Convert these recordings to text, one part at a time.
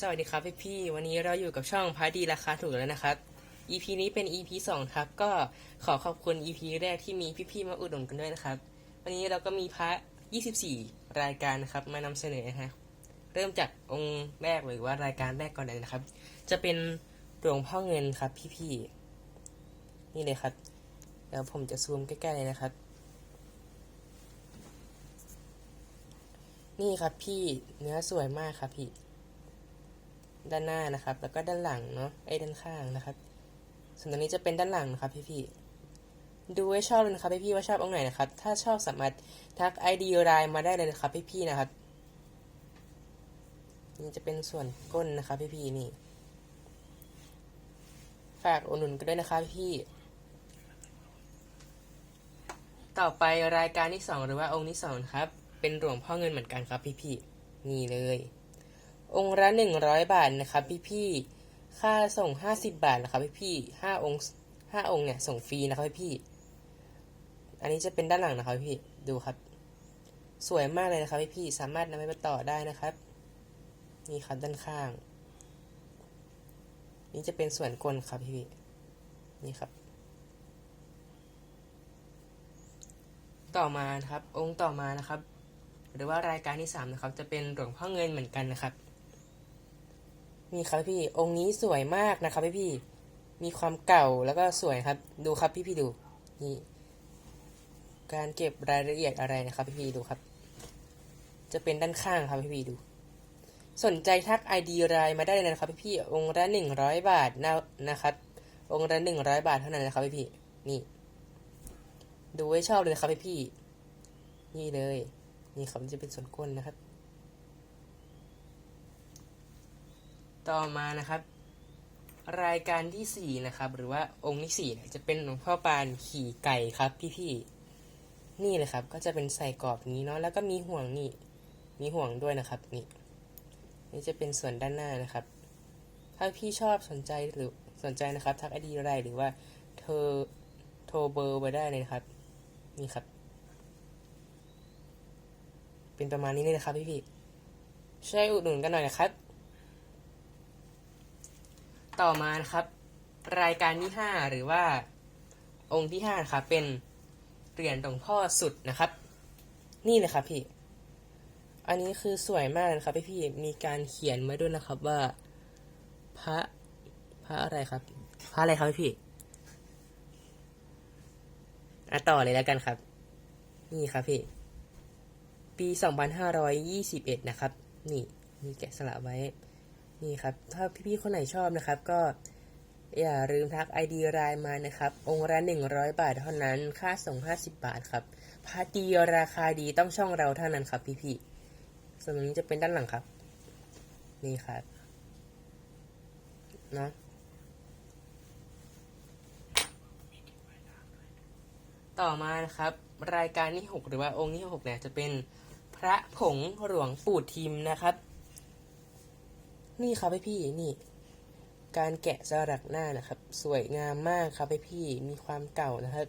สวัสดีครับพี่พี่วันนี้เราอยู่กับช่องพาดีราคาถูกแล้วนะครับ EP นี้เป็น EP สองครับ ก็ขอขอบคุณ EP แรกที่มีพี่ๆมาอุดหนุนกันด้วยนะครับ วันนี้เราก็มีพระ 24 รายการนะครับมานำเสนอนะฮะเริ่มจากองค์แรกหรือว่ารายการแรกก่อนเลยนะครับ จะเป็นหลวงพ่อเงินครับพี่พี่นี่เลยครับเดี๋ยวผมจะซูมใกล้ๆเลยนะครับ นี่ครับพี่เนื้อสวยมากครับพี่ ด้านหน้านะครับ แล้วก็ด้านหลังเนาะไอ้ด้านข้างนะครับ ส่วนตรงนี้จะเป็นด้านหลังนะครับพี่พี่ๆดูให้ชอบเลยนะครับพี่พี่ๆว่าชอบองไหนนะครับ ถ้าชอบสามารถทักไอดีไลน์มาได้เลยนะครับพี่พี่ๆนะครับนี่จะเป็นส่วนก้นนะครับพี่พี่ๆนี่ ฝากอุดหนุนกันด้วยนะครับพี่ต่อไปรายการที่สองหรือว่าองค์ที่สองครับ เป็นหลวงพ่อเงินเหมือนกันครับพี่พี่ๆนี่เลย องค์ละหนึ่งร้อยบาทนะครับพี่พี่ค่าส่งห้าสิบบาทนะครับพี่พี่ห้าองค์ห้าองค์เนี่ยส่งฟรีนะครับพี่พี่อันนี้จะเป็นด้านหลังนะครับพี่ดูครับ สวยมากเลยนะครับพี่พี่สามารถนำไปต่อได้นะครับนี่ครับด้านข้าง นี่จะเป็นส่วนก้นครับพี่พี่นี่ครับ ต่อมานะครับองค์ต่อมานะครับ หรือว่ารายการที่สามนะครับจะเป็นหลวงพ่อเงินเหมือนกันนะครับ นี่ครับพี่องค์นี้สวยมากนะครับพี่พี่มีความเก่าแล้วก็สวยครับ ดูครับพี่พี่ดูนี่การเก็บรายละเอียดอะไรนะครับพี่พี่ดูครับ จะเป็นด้านข้างครับพี่พี่ดู สนใจทัก ID รายมาได้เลยนะครับพี่พี่องค์ละหนึ่งร้อยบาทนะนะครับ องค์ละหนึ่งร้อยบาทเท่านั้นนะครับพี่พี่นี่ ดูไว้ชอบเลยนะครับพี่พี่นี่เลย นี่ครับจะเป็นส่วนก้นนะครับ ต่อมานะครับ รายการที่สี่นะครับ หรือว่าองค์ที่สี่จะเป็นหลวงพ่อปานขี่ไก่ครับพี่ๆนี่เลยครับ ก็จะเป็นใส่กรอบนี้เนาะแล้วก็มีห่วงนี่มีห่วงด้วยนะครับนี่นี่จะเป็นส่วนด้านหน้านะครับ ถ้าพี่ชอบสนใจหรือสนใจนะครับ ทักไอดีอะไรหรือว่าเธอโทรเบอร์ไปได้เลยนะครับ นี่ครับ เป็นประมาณนี้เลยนะครับพี่พี่ๆช่วยอุดหนุนกันหน่อยนะครับ ต่อมานะครับ รายการที่ห้าหรือว่าองค์ที่ห้าครับเป็นเหรียญหลวงพ่อสุดนะครับ นี่เลยครับพี่ อันนี้คือสวยมากนะครับพี่พี่มีการเขียนมาด้วยนะครับว่า พระพระอะไรครับ พระอะไรครับพี่พี่อะต่อเลยแล้วกันครับ นี่ครับพี่ ปี 2521 นะครับ นี่มีแกะสลักไว้ นี่ครับ ถ้าพี่ๆคนไหนชอบนะครับ ก็อย่าลืมทัก ID รายมานะครับ องค์ละ100 บาทเท่านั้น ค่าส่ง 50 บาทครับพาดีราคาดีต้องช่องเราเท่านั้นครับ พี่ๆส่วนนี้จะเป็นด้านหลังครับ นี่ครับเนาะต่อมานะครับ รายการที่ 6 หรือว่าองค์ที่ 6 เนี่ยจะเป็นพระผงหลวงปู่ทิมนะครับ นี่ครับพี่พี่นี่ การแกะสลักหน้านะครับ สวยงามมากครับพี่พี่มีความเก่านะครับ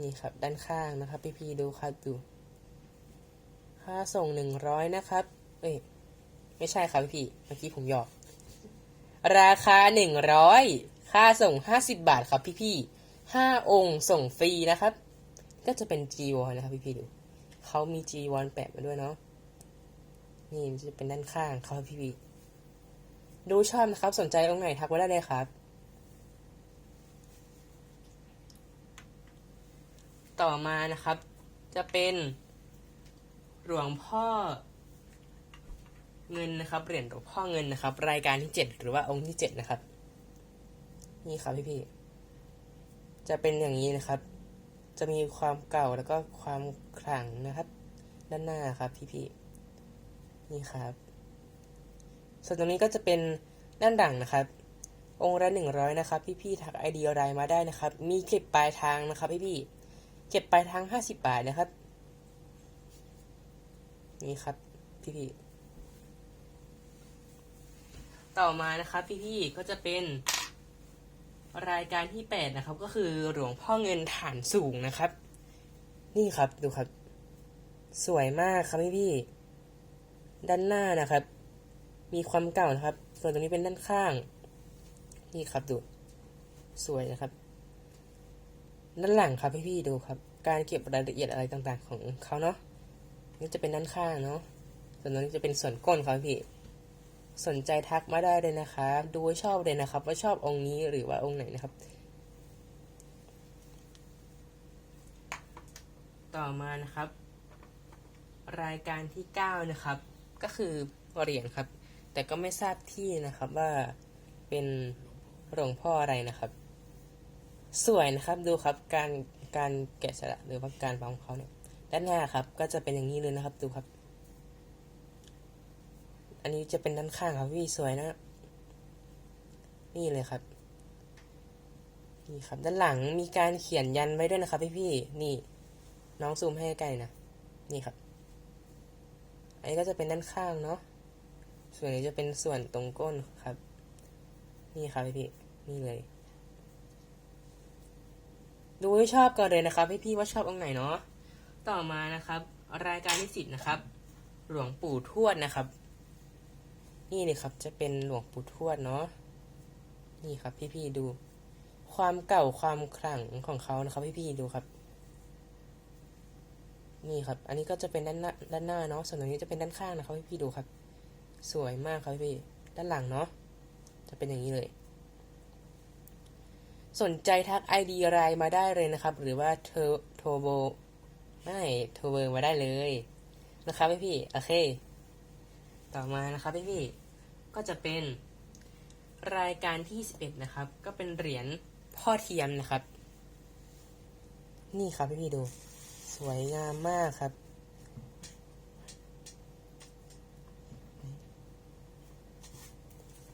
นี่ครับด้านข้างนะครับ พี่พี่ๆดูครับดู ค่าส่งหนึ่งร้อยนะครับ เอ้ยไม่ใช่ครับพี่เมื่อกี้ผมหยอก ราคาหนึ่งร้อยค่าส่งห้าสิบบาทครับพี่พี่ๆห้าองค์ส่งฟรีนะครับ ก็จะเป็นจีวรนะครับพี่พี่ๆดูเขามีจีวรแปะมาด้วยเนาะนี่มันจะเป็นด้านข้างครับพี่พี่ๆ ดูชอบนะครับ สนใจองค์ไหนทักไว้ได้เลยครับ ต่อมานะครับ จะเป็นหลวงพ่อเงินนะครับเหรียญหลวงพ่อเงินนะครับ รายการที่เจ็ดหรือว่าองค์ที่เจ็ดนะครับ นี่ครับพี่พี่จะเป็นอย่างนี้นะครับ จะมีความเก่าแล้วก็ความขลังนะครับ ด้านหน้าครับพี่พี่นี่ครับ ส่วนตรงนี้ก็จะเป็นด้านหลังนะครับ องค์ละหนึ่งร้อยนะครับพี่พี่ๆทักไอเดียรายมาได้นะครับ มีเก็บปลายทางนะครับพี่พี่ๆเก็บปลายทางห้าสิบบาทนะครับ นี่ครับพี่พี่ๆต่อมานะครับพี่ๆก็จะเป็นรายการที่แปดนะครับ ก็คือหลวงพ่อเงินฐานสูงนะครับ นี่ครับดูครับ สวยมากครับพี่พี่ด้านหน้านะครับ มีความเก่านะครับ ส่วนตรงนี้เป็นด้านข้าง นี่ครับดู สวยนะครับ ด้านหลังครับพี่ๆดูครับ การเก็บรายละเอียดอะไรต่างๆ ของเขาเนาะ นี่จะเป็นด้านข้างเนาะ ส่วนตรงนี้จะเป็นส่วนก้นครับพี่ สนใจทักมาได้เลยนะครับ ดูชอบเลยนะครับ ว่าชอบองค์นี้หรือว่าองค์ไหนนะครับต่อมานะครับ รายการที่ 9 นะครับ ก็คือเหรียญครับ แต่ก็ไม่ทราบที่นะครับว่าเป็นหลวงพ่ออะไรนะครับ สวยนะครับดูครับการการแกะสลักหรือว่าการวางของเขาเนี่ยด้านหน้าครับ ก็จะเป็นอย่างนี้เลยนะครับดูครับ อันนี้จะเป็นด้านข้างครับพี่สวยนะ นี่เลยครับนี่ครับ ด้านหลังมีการเขียนยันไว้ด้วยนะครับพี่พี่นี่ น้องซูมให้ใกล้นะนี่ครับ อันนี้ก็จะเป็นด้านข้างเนาะ ส่วนนี้จะเป็นส่วนตรงก้นครับ นี่ครับพี่พี่นี่เลย ดูให้ชอบก่อนเลยนะครับพี่พี่ว่าชอบองค์ไหนเนาะต่อมานะครับ รายการที่สิบนะครับ หลวงปู่ทวดนะครับ นี่เลยครับจะเป็นหลวงปู่ทวดเนาะนี่ครับ พี่พี่ดู ความเก่าความขลังของเขานะครับ พี่พี่ดูครับนี่ครับ อันนี้ก็จะเป็นด้านหน้าด้านหน้าเนาะ ส่วนตรงนี้จะเป็นด้านข้างนะครับพี่พี่ดูครับ สวยมากครับพี่ ด้านหลังเนาะ จะเป็นอย่างนี้เลย สนใจทัก ID ไลน์มาได้เลยนะครับ หรือว่าเทอโทโบไม่โทรเบอร์มาได้เลยนะครับพี่พี่ โอเค ต่อมานะครับพี่พี่ ก็จะเป็น รายการที่ 11 นะครับ ก็เป็นเหรียญพ่อเทียมนะครับ นี่ครับพี่พี่ดู สวยงามมากครับ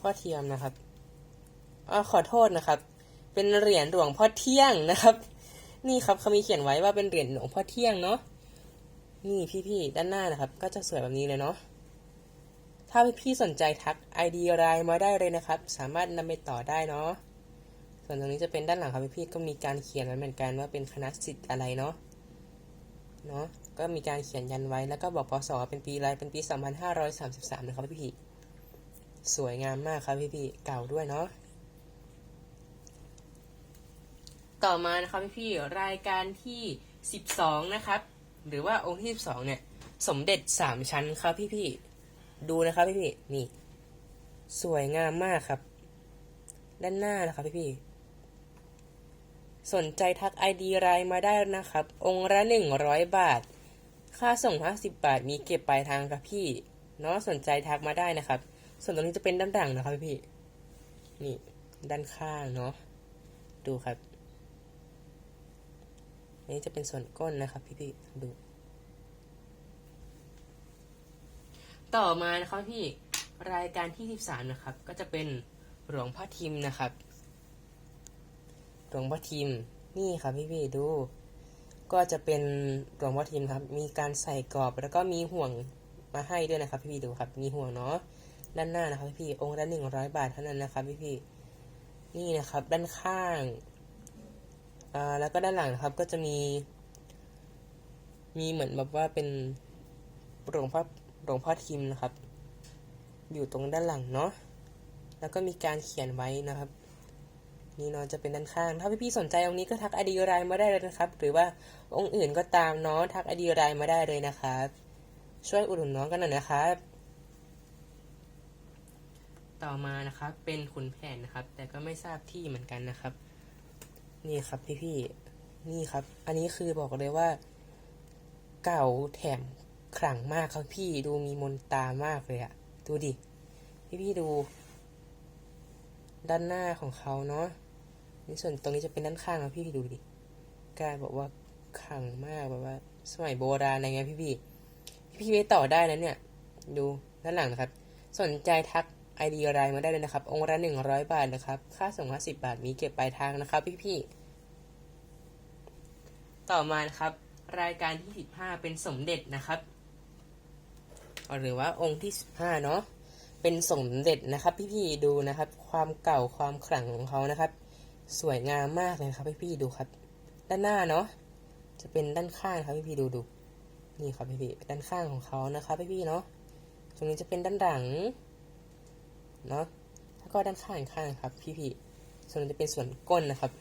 พ่อเทียมนะครับอขอโทษนะครับ เป็นเหรียญหลวงพ่อเที่ยงนะครับ นี่ครับเขามีเขียนไว้ว่าเป็นเหรียญหลวงพ่อเที่ยงเนาะ นี่พี่ๆด้านหน้านะครับ ก็จะสวยแบบนี้เลยเนาะ ถ้าพี่ๆสนใจทัก ID ไลน์มาได้เลยนะครับ สามารถนำไปต่อได้เนาะ ส่วนตรงนี้จะเป็นด้านหลังครับพี่ๆก็มีการเขียนไว้เหมือนกันว่าเป็นคณะสิทธิ์อะไรเนาะ เนาะ ก็มีการเขียนยันไว้แล้วก็บอกพศเป็นปีอะไรเป็นปี 2533 นะครับพี่ๆ สวยงามมากครับพี่ๆเก่าด้วยเนาะต่อมานะครับพี่ๆรายการที่12นะครับ หรือว่าองค์ที่12เนี่ย สมเด็จสามชั้นครับพี่ๆดูนะครับพี่ๆนี่ สวยงามมากครับ ด้านหน้านะครับพี่ๆสนใจทัก ID ไลน์มาได้นะครับ องค์ละ100บาท ค่าส่ง50บาทมีเก็บปลายทางครับพี่เนาะสนใจทักมาได้นะครับ ส่วนตรงนี้จะเป็นด้านหลังนะครับพี่ นี่ด้านข้างเนาะ ดูครับอันนี้จะเป็นส่วนก้นนะครับพี่ๆดู ต่อมานะครับพี่ รายการที่ 13 นะครับ ก็จะเป็นหลวงพ่อทิมนะครับ หลวงพ่อทิม นี่ครับพี่ๆดู ก็จะเป็นหลวงพ่อทิมครับ มีการใส่กรอบแล้วก็มีห่วงมาให้ด้วยนะครับ พี่ๆดูครับ มีห่วงเนาะ ด้านหน้านะครับพี่องค์ละหนึ่งร้อยบาทเท่านั้นนะครับพี่ๆนี่นะครับ ด้านข้างอ่าแล้วก็ด้านหลังนะครับก็จะมี มีเหมือนแบบว่าเป็นหลวงพ่อหลวงพ่อทิมนะครับ อยู่ตรงด้านหลังเนาะแล้วก็มีการเขียนไว้นะครับนี่เนาะจะเป็นด้านข้าง ถ้าพี่ๆสนใจองค์นี้ก็ทักอดีไลน์มาได้เลยนะครับ หรือว่าองค์อื่นก็ตามเนาะทักอดีไลน์มาได้เลยนะครับ ช่วยอุดหนุนน้องกันหน่อยนะครับ ต่อมานะครับ เป็นขุนแผนนะครับ แต่ก็ไม่ทราบที่เหมือนกันนะครับ นี่ครับพี่พี่นี่ครับ อันนี้คือบอกเลยว่า เก่าแถมขลังมากครับพี่ดูมีมนตามากเลยอะดูดิ พี่พี่ดู ด้านหน้าของเขาเนาะนี่ส่วนตรงนี้จะเป็นด้านข้างครับพี่พี่ดูดิกล้าบอกว่าขลังมากแบบว่า สมัยโบราณอะไรเงี้ยพี่พี่พี่พี่ไปต่อได้นะเนี่ย ดูด้านหลังนะครับ สนใจทัก ไอดีรายมาได้เลยนะครับ องค์ละหนึ่งร้อยบาทนะครับ ค่าส่งห้าสิบาท มีเก็บปลายทางนะครับพี่ๆ ต่อมานะครับ รายการที่สิบห้าเป็นสมเด็จนะครับ หรือว่าองค์ที่สิบห้าเนาะ เป็นสมเด็จนะครับ พี่ๆ ดูนะครับ ความเก่าความขลังของเขานะครับ สวยงามมากเลยครับพี่ๆ ดูครับ ด้านหน้าเนาะ จะเป็นด้านข้างครับพี่ๆ ดูดู นี่ครับพี่ๆ ด้านข้างของเขานะครับพี่ๆ เนาะ ตรงนี้จะเป็นด้านหลัง เนาะแล้วก็ด้านข้างข้างครับ พี่ๆส่วนจะเป็นส่วนก้นนะครับ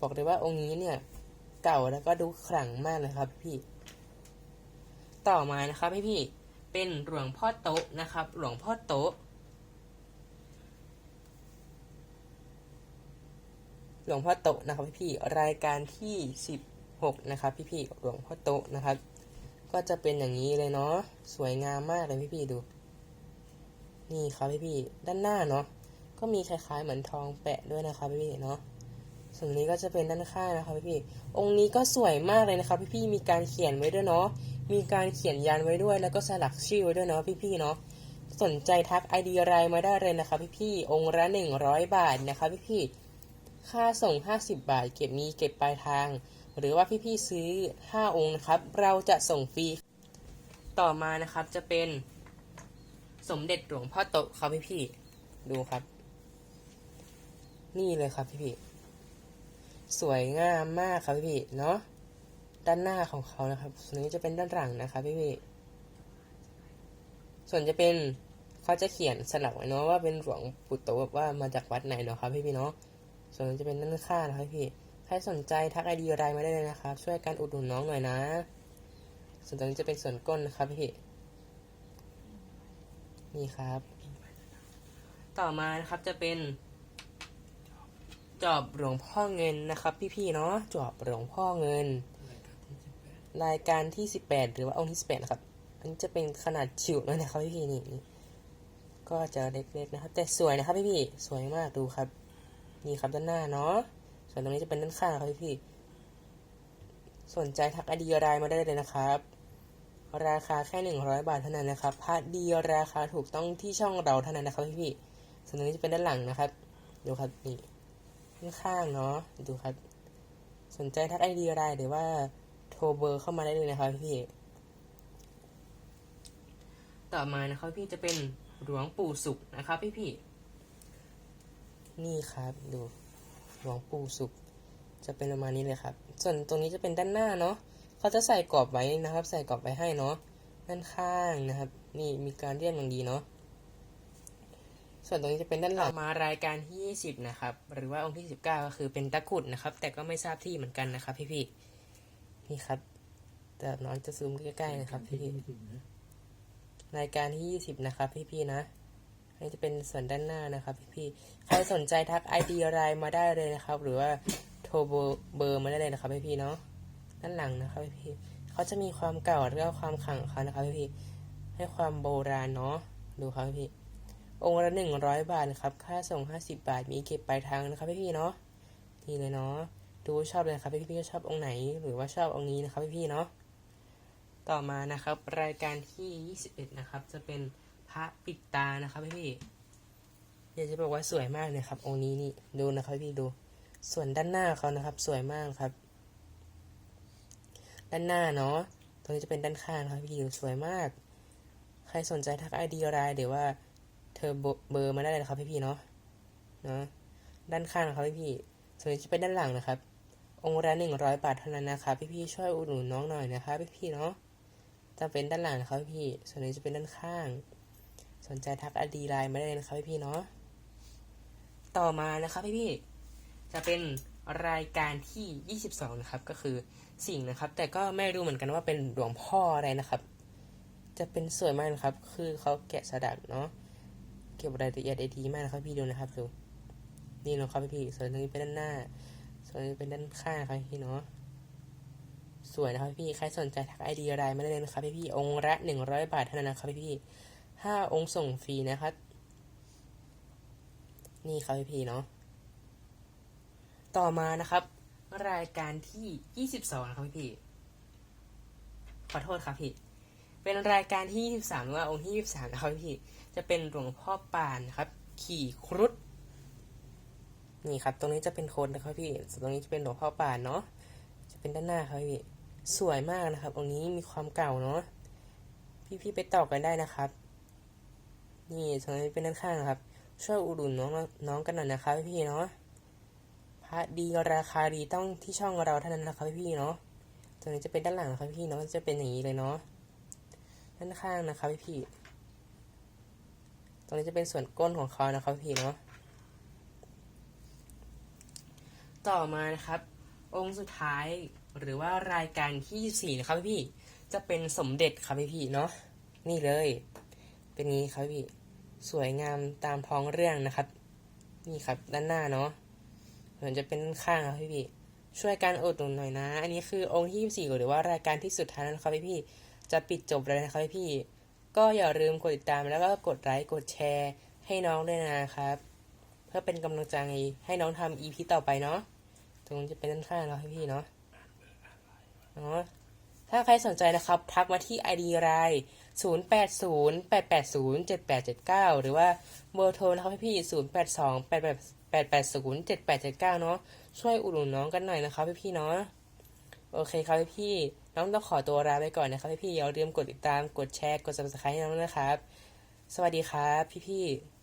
บอกเลยว่าองค์นี้เนี่ยเก่าแล้วก็ดูขลังมากเลยครับ พี่ต่อมานะครับพี่พี่เป็นหลวงพ่อโต๊ะนะครับ หลวงพ่อโต๊ะหลวงพ่อโตะนะครับพี่ๆรายการที่สิบหกนะครับ พี่ๆหลวงพ่อโตะนะครับ ก็จะเป็นอย่างนี้เลยเนาะสวยงามมากเลยพี่ๆดู นี่ครับพี่ๆด้านหน้าเนาะก็มีคล้ายๆเหมือนทองแปะด้วยนะครับพี่ๆเนาะส่วนนี้ก็จะเป็นด้านข้างนะครับพี่ๆองค์นี้ก็สวยมากเลยนะครับพี่ๆมีการเขียนไว้ด้วยเนาะมีการเขียนยันไว้ด้วย แล้วก็สลักชื่อไว้ด้วยเนาะพี่ๆเนาะสนใจทักไอดีไลน์มาได้เลยนะครับพี่องค์ละหนึ่งร้อยบาทนะครับพี่ค่าส่ง 50 บาท เก็บมีเก็บปลายทาง หรือว่าพี่ๆซื้อ 5 องค์นะครับ เราจะส่งฟรี ต่อมานะครับจะเป็น สมเด็จหลวงพ่อโตะครับพี่ๆดูครับ นี่เลยครับพี่ๆสวยงามมากครับพี่ๆเนาะด้านหน้าของเขานะครับ ส่วนนี้จะเป็นด้านหลังนะครับพี่ๆส่วนจะเป็นเขาจะเขียนสลักไว้เนาะว่าเป็นหลวงปู่โตะว่ามาจากวัดไหนเนาะครับ พี่ๆเนาะส่วนจะเป็นด้านข้างนะครับพี่ใครสนใจทักไอดีอะไรมาได้เลยนะครับ ช่วยกันอุดหนุนน้องหน่อยนะ ส่วนตรงนี้จะเป็นส่วนก้นนะครับพี่ นี่ครับ ต่อมานะครับจะเป็น จอบหลวงพ่อเงินนะครับ พี่ๆเนาะจอบหลวงพ่อเงิน รายการที่18หรือว่าองค์ที่18นะครับ อันนี้จะเป็นขนาดจิ๋วหน่อยนะครับพี่ๆนี่นี่ก็จะเล็กๆนะครับ แต่สวยนะครับพี่ๆสวยมากดูครับ นี่ครับด้านหน้าเนาะส่วนตรงนี้จะเป็นด้านข้างครับพี่ๆสนใจทักไอดีรายมาได้เลยนะครับ ราคาแค่หนึ่งร้อยบาทเท่านั้นนะครับพาร์ทเดียวราคาถูกต้องที่ช่องเราเท่านั้นนะครับพี่ๆส่วนตรงนี้จะเป็นด้านหลังนะครับ ดูครับนี่ข้างเนาะดูครับ สนใจทักไอเดีรายหรือว่าโทรเบอร์เข้ามาได้เลยนะครับพี่ๆต่อมานะครับพี่จะเป็นหลวงปู่สุขนะครับพี่ๆนี่ครับดูหลวงปู่สุข จะเป็นประมาณนี้เลยครับ ส่วนตรงนี้จะเป็นด้านหน้าเนาะ เขาจะใส่กรอบไว้นะครับ ใส่กรอบไว้ให้เนาะด้านข้างนะครับ นี่มีการเรียบอย่างดีเนาะส่วนตรงนี้จะเป็นด้านหลังมารายการที่ 20 นะครับ หรือว่าองค์ที่ 19 ก็คือเป็นตะกุดนะครับ แต่ก็ไม่ทราบที่เหมือนกันนะครับพี่ๆนี่ครับ แต่น้องจะซูมใกล้ๆนะครับพี่ๆรายการที่ 20 นะครับ พี่ๆนะนนี้จะเป็นส่วนด้านหน้านะครับพี่ๆใครสนใจทัก ID ไลน์มาได้เลยนะครับ หรือว่าโทรเบอร์มาได้เลยนะครับพี่ๆเนาะ ด้านหลังนะครับพี่เขาจะมีความเก่าแล้วก็ความขังเขานะครับพี่ให้ความโบราณเนาะดูครับพี่องค์ละหนึ่งร้อยบาทนะครับ ค่าส่งห้าสิบบาท มีเก็บปลายทางนะครับพี่ๆเนาะนี่เลยเนาะดูชอบเลยครับพี่ๆชอบองค์ไหน หรือว่าชอบองค์นี้นะครับพี่ๆเนาะต่อมานะครับรายการที่ 21 นะครับ จะเป็นพระปิดตานะครับพี่อยากจะบอกว่าสวยมากเลยครับองค์นี้นี่ดูนะครับพี่ดูส่วนด้านหน้าเขานะครับ สวยมากครับ ด้านหน้าเนาะ ตรงนี้จะเป็นด้านข้างครับพี่ดูสวยมาก ใครสนใจทักไอดีอะไรเดี๋ยวว่าเธอเบอร์มาได้เลยครับพี่ๆเนาะเนาะด้านข้างนะครับพี่ๆส่วนนี้จะเป็นด้านหลังนะครับ องค์ละหนึ่งร้อยบาทเท่านั้นนะครับพี่ๆช่วยอุดหนุนน้องหน่อยนะครับพี่ๆเนาะจะเป็นด้านหลังนะครับพี่ ส่วนนี้จะเป็นด้านข้าง สนใจทักไอดีไลน์มาได้เลยนะครับพี่ๆเนาะ ต่อมานะครับพี่ๆจะเป็น รายการที่ 22 นะครับ ก็คือสิ่งนะครับ แต่ก็ไม่รู้เหมือนกันว่าเป็นหลวงพ่ออะไรนะครับ จะเป็นสวยมากนะครับ คือเขาแกะสลักเนาะเก็บรายละเอียดได้ดีมากนะครับพี่ดูนะครับดูนี่เนะครับพี่ส่วนนี้เป็นด้านหน้า ส่วนนี้เป็นด้านข้างครับพี่เนาะสวยนะครับพี่ใครสนใจทักไอดีอะไรมาได้เลยนะครับพี่พี่องค์ละหนึ่งร้อยบาทเท่านั้นนะครับพี่พี่ห้าองค์ส่งฟรีนะครับ นี่ครับพี่พี่เนาะ ต่อมานะครับ รายการที่ยี่สิบสองนะครับพี่ ขอโทษครับพี่ เป็นรายการที่ยี่สิบสามหรือว่าองค์ที่ยี่สิบสามนะครับพี่ จะเป็นหลวงพ่อปานครับ ขี่ครุฑนี่ครับ ตรงนี้จะเป็นโคนนะครับพี่ส่วนตรงนี้จะเป็นหลวงพ่อปานเนาะ จะเป็นด้านหน้าครับพี่ สวยมากนะครับ องค์นี้มีความเก่าเนาะ พี่ๆไปต่อกันได้นะครับ นี่ตรงนี้เป็นด้านข้างครับ ช่วยอุดหนุนน้องน้องกันหน่อยนะครับพี่เนาะ ระดีราคาดีต้องที่ช่องเราเท่านั้นนะครับพี่เนาะตรงนี้จะเป็นด้านหลังนะครับพี่เนาะจะเป็นอย่างนี้เลยเนาะด้านข้างนะครับพี่ตรงนี้จะเป็นส่วนก้นของเขานะครับพี่เนาะต่อมานะครับ องค์สุดท้ายหรือว่ารายการที่สี่นะครับพี่จะเป็นสมเด็จครับพี่เนาะนี่เลย เป็นนี้ครับพี่สวยงามตามท้องเรื่องนะครับ นี่ครับด้านหน้าเนาะ มือนจะเป็นข้างครับพี่พี่ช่วยกันอุดหนุนหน่อยนะ อันนี้คือองค์ที่สี่หรือว่ารายการที่สุดท้ายแล้วนครับพี่พี่จะปิดจบแล้วนะครับพี่พี่ก็อย่าลืมกดติดตามแล้วก็กดไลค์กดแชร์ ให้น้องด้วยนะครับ เพื่อเป็นกำลังใจให้น้องทำ EP ต่อไปเนาะตรงจะเป็นด้านข้างแล้วให้พี่เนาะเนาะถ้าใครสนใจนะครับ ทักมาที่ ID ราย0 8 0 8 8 0 7 8 7 9 หรือว่าเบอร์โทรนะครับพี่ 0 8 2 8 8 0 7 8 7 9 เนาะช่วยอุดหนุนน้องกันหน่อยนะครับพี่ๆเนาะโอเคครับพี่ๆน้องต้องขอตัวลาไปก่อนนะครับพี่ๆอย่าลืมกดติดตามกดแชร์กด subscribe ให้น้องนะครับ สวัสดีครับพี่ๆ